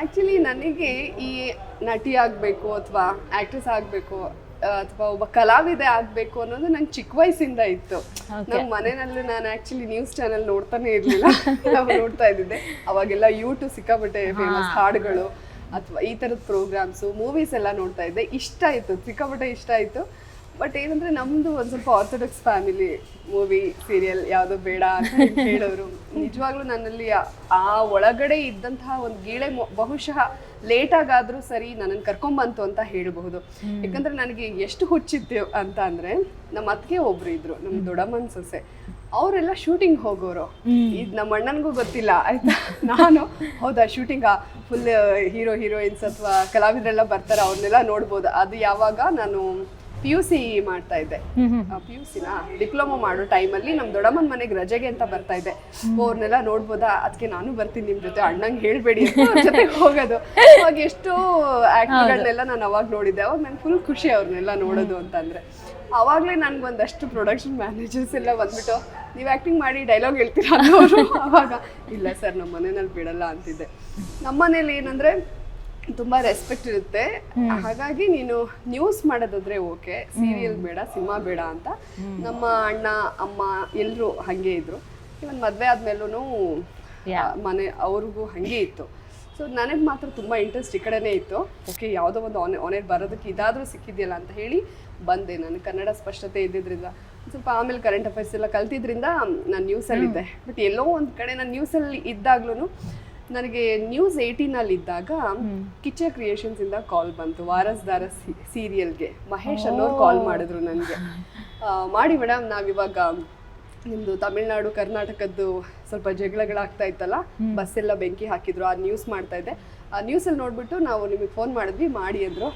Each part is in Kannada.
ಆಕ್ಚುಲಿ ನನಗೆ ಈ ನಟಿ ಆಗಬೇಕು ಅಥವಾ ಆಕ್ಟ್ರೆಸ್ ಆಗಬೇಕು ಅಥವಾ ಒಬ್ಬ ಕಲಾವಿದೆ ಆಗಬೇಕು ಅನ್ನೋದು ನಂಗೆ ಚಿಕ್ಕ ವಯಸ್ಸಿಂದ ಇತ್ತು. ನಮ್ಮ ಮನೆಯಲ್ಲಿ ನಾನು ಆಕ್ಚುಲಿ ನ್ಯೂಸ್ ಚಾನೆಲ್ ನೋಡ್ತಾನೆ ಇರಲಿಲ್ಲ. ನಾವು ನೋಡ್ತಾ ಇದ್ದಿದ್ದೆ. ಅವಾಗೆಲ್ಲ ಯೂಟ್ಯೂಬ್ ಸಿಕ್ಕಾಪಟ್ಟೆ ಫೇಮಸ್ ಹಾಡುಗಳು ಅಥವಾ ಈ ಥರದ ಪ್ರೋಗ್ರಾಮ್ಸು ಮೂವೀಸ್ ಎಲ್ಲ ನೋಡ್ತಾ ಇದ್ದೆ. ಇಷ್ಟ ಆಯಿತು ಸಿಕ್ಕಾಪಟ್ಟೆ ಇಷ್ಟ ಆಯಿತು. ಬಟ್ ಏನಂದ್ರೆ ನಮ್ದು ಒಂದ್ ಸ್ವಲ್ಪ ಆರ್ಥೋಡಾಕ್ಸ್ ಫ್ಯಾಮಿಲಿ ಮೂವಿ ಸೀರಿಯಲ್ ಯಾವುದು ಬೇಡ ಅಂತ ಹೇಳೋರು. ನಿಜವಾಗ್ಲೂ ನನ್ನಲ್ಲಿ ಆ- ಒಳಗಡೆ ಇದ್ದಂತಹ ಒಂದು ಗೀಳೆ ಬಹುಶಃ ಲೇಟ್ ಆಗಾದ್ರೂ ಸರಿ ನನ್ನನ್ನು ಕರ್ಕೊಂಬಂತು ಅಂತ ಹೇಳಬಹುದು. ಯಾಕಂದ್ರೆ ನನಗೆ ಎಷ್ಟು ಹುಚ್ಚಿತ್ತು ಅಂತ ಅಂದ್ರೆ ನಮ್ಮ ಅತ್ತಿಗೆ ಒಬ್ರು ಇದ್ರು ನಮ್ಮ ದೊಡ್ಡಮ್ಮನ ಸೊಸೆ. ಅವರೆಲ್ಲ ಶೂಟಿಂಗ್ ಹೋಗೋರು. ಇದು ನಮ್ಮ ಅಣ್ಣನಿಗೂ ಗೊತ್ತಿಲ್ಲ ಆಯ್ತಾ? ನಾನು ಹೌದಾ ಶೂಟಿಂಗ್ ಫುಲ್ ಹೀರೋ ಹೀರೋಯಿನ್ಸ್ ಅಥವಾ ಕಲಾವಿದರೆಲ್ಲ ಬರ್ತಾರೆ ಅವ್ರನ್ನೆಲ್ಲ ನೋಡ್ಬೋದು. ಅದು ಯಾವಾಗ ನಾನು ಪಿ ಯು ಸಿ ಮಾಡ್ತಾ ಇದ್ದೆ ಪಿ ಯು ಸಿನ ಡಿಪ್ಲೊಮಾ ಮಾಡೋ ಟೈಮಲ್ಲಿ ನಮ್ಮ ದೊಡ್ಡಮ್ಮನ ಮನೆಗೆ ರಜೆಗೆ ಅಂತ ಬರ್ತಾ ಇದ್ದೆ ಅವ್ರನ್ನೆಲ್ಲ ನೋಡ್ಬೋದಾ? ಅದಕ್ಕೆ ನಾನು ಬರ್ತೀನಿ ನಿಮ್ಮ ಜೊತೆ. ಅಣ್ಣಂಗೆ ಹೇಳ್ಬೇಡಿ ಅಂತ ಅವ್ರ ಜೊತೆ ಹೋಗೋದು. ಅವಾಗ ಎಷ್ಟು ಆ್ಯಕ್ಟ್ಗಳನ್ನೆಲ್ಲ ನಾನು ಅವಾಗ ನೋಡಿದ್ದೆ. ಅವಾಗ ನಂಗೆ ಫುಲ್ ಖುಷಿ ಅವ್ರನ್ನೆಲ್ಲ ನೋಡೋದು ಅಂತಂದ್ರೆ. ಅವಾಗಲೇ ಒಂದಷ್ಟು ಪ್ರೊಡಕ್ಷನ್ ಮ್ಯಾನೇಜರ್ಸ್ ಎಲ್ಲ ಬಂದ್ಬಿಟ್ಟು ನೀವು ಆ್ಯಕ್ಟಿಂಗ್ ಮಾಡಿ ಡೈಲಾಗ್ ಹೇಳ್ತೀರಾ? ಅವ್ರು ಅವಾಗ ಇಲ್ಲ ಸರ್ ನಮ್ಮ ಮನೆಯಲ್ಲಿ ಬಿಡಲ್ಲ ಅಂತಿದ್ದೆ. ನಮ್ಮ ಮನೇಲಿ ಏನಂದ್ರೆ ತುಂಬಾ ರೆಸ್ಪೆಕ್ಟ್ ಇರುತ್ತೆ. ಹಾಗಾಗಿ ನೀನು ನ್ಯೂಸ್ ಮಾಡೋದಾದ್ರೆ ಓಕೆ ಸೀರಿಯಲ್ ಬೇಡ ಸಿನಿಮಾ ಬೇಡ ಅಂತ. ನಮ್ಮ ಅಣ್ಣ ಅಮ್ಮ ಎಲ್ಲರೂ ಹಾಗೆ ಇದ್ರು. ಇವನ್ ಮದ್ವೆ ಆದ್ಮೇಲೂ ಮನೆ ಅವ್ರಿಗೂ ಹಾಗೆ ಇತ್ತು. ಸೊ ನನಗೆ ಮಾತ್ರ ತುಂಬಾ ಇಂಟ್ರೆಸ್ಟ್ ಈ ಕಡೆನೇ ಇತ್ತು. ಓಕೆ ಯಾವುದೋ ಒಂದು ಆನ್ ಆನೇರ್ ಬರೋದಕ್ಕೆ ಇದಾದರೂ ಸಿಕ್ಕಿದೆಯಲ್ಲ ಅಂತ ಹೇಳಿ ಬಂದೆ. ನಾನು ಕನ್ನಡ ಸ್ಪಷ್ಟತೆ ಇದ್ದಿದ್ರಿಂದ. ಸ್ವಲ್ಪ ಆಮೇಲೆ ಕರೆಂಟ್ ಅಫೇರ್ಸ್ ಎಲ್ಲ ಕಲ್ತಿದ್ರಿಂದ ನಾನು ನ್ಯೂಸಲ್ಲಿದ್ದೆ ಬಟ್ ಎಲ್ಲೋ ಒಂದು ಕಡೆ ನಾನು ನ್ಯೂಸಲ್ಲಿ ಇದ್ದಾಗ್ಲೂ ನನಗೆ ನ್ಯೂಸ್ ಏಯ್ಟೀನಲ್ಲಿ ಇದ್ದಾಗ ಕಿಚ್ಚ ಕ್ರಿಯೇಷನ್ಸ್ ಇಂದ ಕಾಲ್ ಬಂತು ವಾರಸ್ದಾರ ಸೀರಿಯಲ್ಗೆ ಮಹೇಶ್ ಅನ್ನೋರು ಕಾಲ್ ಮಾಡಿದ್ರು ನನಗೆ. ಮಾಡಿ ಮೇಡಮ್ ನಾವಿವಾಗ ನಿಮ್ದು ತಮಿಳ್ನಾಡು ಕರ್ನಾಟಕದ್ದು ಸ್ವಲ್ಪ ಜಗಳಗಳಾಗ್ತಾ ಇತ್ತಲ್ಲ ಬಸ್ ಎಲ್ಲ ಬೆಂಕಿ ಹಾಕಿದ್ರು ಆ ನ್ಯೂಸ್ ಮಾಡ್ತಾ ಇದ್ದೆ. ಆ ನ್ಯೂಸಲ್ಲಿ ನೋಡ್ಬಿಟ್ಟು ನಾವು ನಿಮಗೆ ಫೋನ್ ಮಾಡಿದ್ವಿ ಮಾಡಿ ಅಂದ್ರು.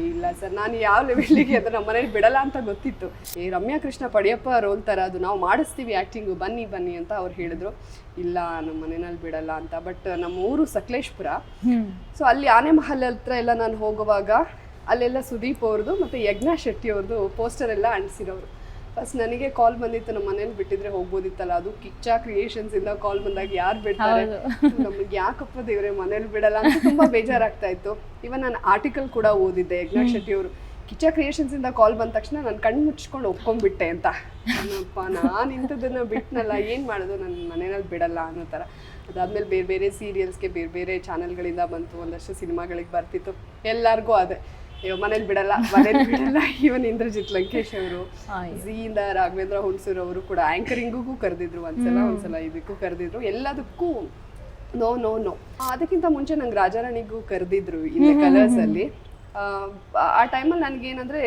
ಇಲ್ಲ ಸರ್ ನಾನು ಯಾವ ಲೆವೆಲ್ಲಿಗೆ ಅದು ನಮ್ಮ ಮನೇಲಿ ಬಿಡಲ್ಲ ಅಂತ ಗೊತ್ತಿತ್ತು. ಈ ರಮ್ಯಾ ಕೃಷ್ಣ ಪಡಿಯಪ್ಪ ರೋಲ್ ಥರ ಅದು ನಾವು ಮಾಡಿಸ್ತೀವಿ ಆ್ಯಕ್ಟಿಂಗು ಬನ್ನಿ ಬನ್ನಿ ಅಂತ ಅವ್ರು ಹೇಳಿದ್ರು. ಇಲ್ಲ ನಮ್ಮ ಮನೆಯಲ್ಲಿ ಬಿಡಲ್ಲ ಅಂತ. ಬಟ್ ನಮ್ಮ ಊರು ಸಕಲೇಶ್ಪುರ. ಸೊ ಅಲ್ಲಿ ಆನೆ ಮಹಲ್ ಹತ್ರ ಎಲ್ಲ ನಾನು ಹೋಗುವಾಗ ಅಲ್ಲೆಲ್ಲ ಸುದೀಪ್ ಅವ್ರದ್ದು ಮತ್ತು ಯಜ್ಞಾ ಶೆಟ್ಟಿ ಅವ್ರದ್ದು ಪೋಸ್ಟರ್ ಎಲ್ಲ ಅಂಟಿಸಿರೋರು. ಫಸ್ಟ್ ನನಗೆ ಕಾಲ್ ಬಂದಿತ್ತು ನಮ್ಮ ಮನೇಲಿ ಬಿಟ್ಟಿದ್ರೆ ಹೋಗ್ಬೋದಿತ್ತಲ್ಲ ಅದು ಕಿಚ್ಚ ಕ್ರಿಯೇಷನ್ಸ್ ಇಂದ ಕಾಲ್ ಬಂದಾಗ ಯಾರು ಬಿಡ್ತಾರೆ? ನಮ್ಗೆ ಯಾಕಪ್ಪ ದೇವ್ರೆ ಮನೇಲಿ ಬಿಡಲ್ಲ ಅಂತ ತುಂಬಾ ಬೇಜಾರಾಗ್ತಾ ಇತ್ತು. ಇವನ್ ನಾನು ಆರ್ಟಿಕಲ್ ಕೂಡ ಓದಿದ್ದೆ ಯಜ್ಞಾ ಶೆಟ್ಟಿ ಅವರು ಕಿಚ್ಚ ಕ್ರಿಯೇಷನ್ಸ್ ಇಂದ ಕಾಲ್ ಬಂದ ತಕ್ಷಣ ನಾನು ಕಣ್ಣು ಮುಚ್ಕೊಂಡು ಒಪ್ಕೊಂಡ್ಬಿಟ್ಟೆ ಅಂತ. ಅಪ್ಪ ನಾನು ಇಂಥದ್ದನ್ನ ಬಿಟ್ನಲ್ಲ ಏನು ಮಾಡೋದು? ನನ್ನ ಮನೆಯಲ್ಲಿ ಬಿಡಲ್ಲ ಅನ್ನೋ ತರ ಅದಾದ್ಮೇಲೆ ಬೇರೆ ಬೇರೆ ಸೀರಿಯಲ್ಸ್ಗೆ ಬೇರೆ ಬೇರೆ ಚಾನೆಲ್ಗಳಿಂದ ಬಂತು ಒಂದಷ್ಟು ಸಿನಿಮಾಗಳಿಗೆ ಬರ್ತಿತ್ತು. ಎಲ್ಲರಿಗೂ ಅದೇ. ಅಯ್ಯೋ ಮನೇಲಿ ಬಿಡಲ್ಲ ಮನೇಲಿ ಬಿಡಲ್ಲ. ಇವನ್ ಇಂದ್ರಜಿತ್ ಲಂಕೇಶ್ ಅವರು ಝೀಯಿಂದ ರಾಘವೇಂದ್ರ ಹುಣಸೂರ್ ಅವರು ಕೂಡ ಆಂಕರಿಂಗಿಗೂ ಕರೆದಿದ್ರು ಒಂದ್ಸಲ ಒಂದ್ಸಲ ಇದಕ್ಕೂ ಕರೆದಿದ್ರು. ಎಲ್ಲದಕ್ಕೂ ನೋ ನೋ ನೋ ಅದಕ್ಕಿಂತ ಮುಂಚೆ ನಂಗೆ ರಾಜಾರಾಣಿಗೂ ಕರೆದಿದ್ರು ಇಲ್ಲಿ ಕಲರ್ಸ್ ಅಲ್ಲಿ. ಆ, ಆ ಟೈಮಲ್ಲಿ ನನಗೆ ಏನಂದ್ರೆ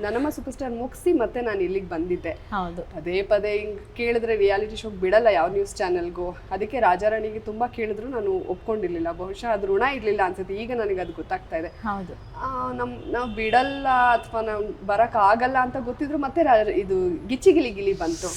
ನನ್ನಮ್ಮ ಸೂಪರ್ ಸ್ಟಾರ್ ಮುಗಿಸಿ ಮತ್ತೆ ನಾನು ಇಲ್ಲಿಗೆ ಬಂದಿದ್ದೆ. ಹೌದು. ಪದೇ ಪದೇ ಹಿಂಗ್ ಕೇಳಿದ್ರೆ ರಿಯಾಲಿಟಿ ಶೋ ಬಿಡಲ್ಲ ಯಾವ ನ್ಯೂಸ್ ಚಾನೆಲ್ಗೂ ಅದಕ್ಕೆ ರಾಜಾರಾಣಿಗೆ ತುಂಬಾ ಕೇಳಿದ್ರು ನಾನು ಒಪ್ಕೊಂಡಿರ್ಲಿಲ್ಲ. ಬಹುಶಃ ಅದು ಋಣ ಇರ್ಲಿಲ್ಲ ಅನ್ಸುತ್ತೆ. ಈಗ ನನಗೆ ಅದು ಗೊತ್ತಾಗ್ತಾ ಇದೆ. ಹೌದು. ಆ, ನಮ್ ನಾವು ಬಿಡಲ್ಲ ಅಥವಾ ನಾವು ಬರಕ್ ಆಗಲ್ಲ ಅಂತ ಗೊತ್ತಿದ್ರು ಮತ್ತೆ ರಾ- ಇದು ಗಿಚ್ಚಿ ಗಿಲಿ ಗಿಲಿ ಬಂತು.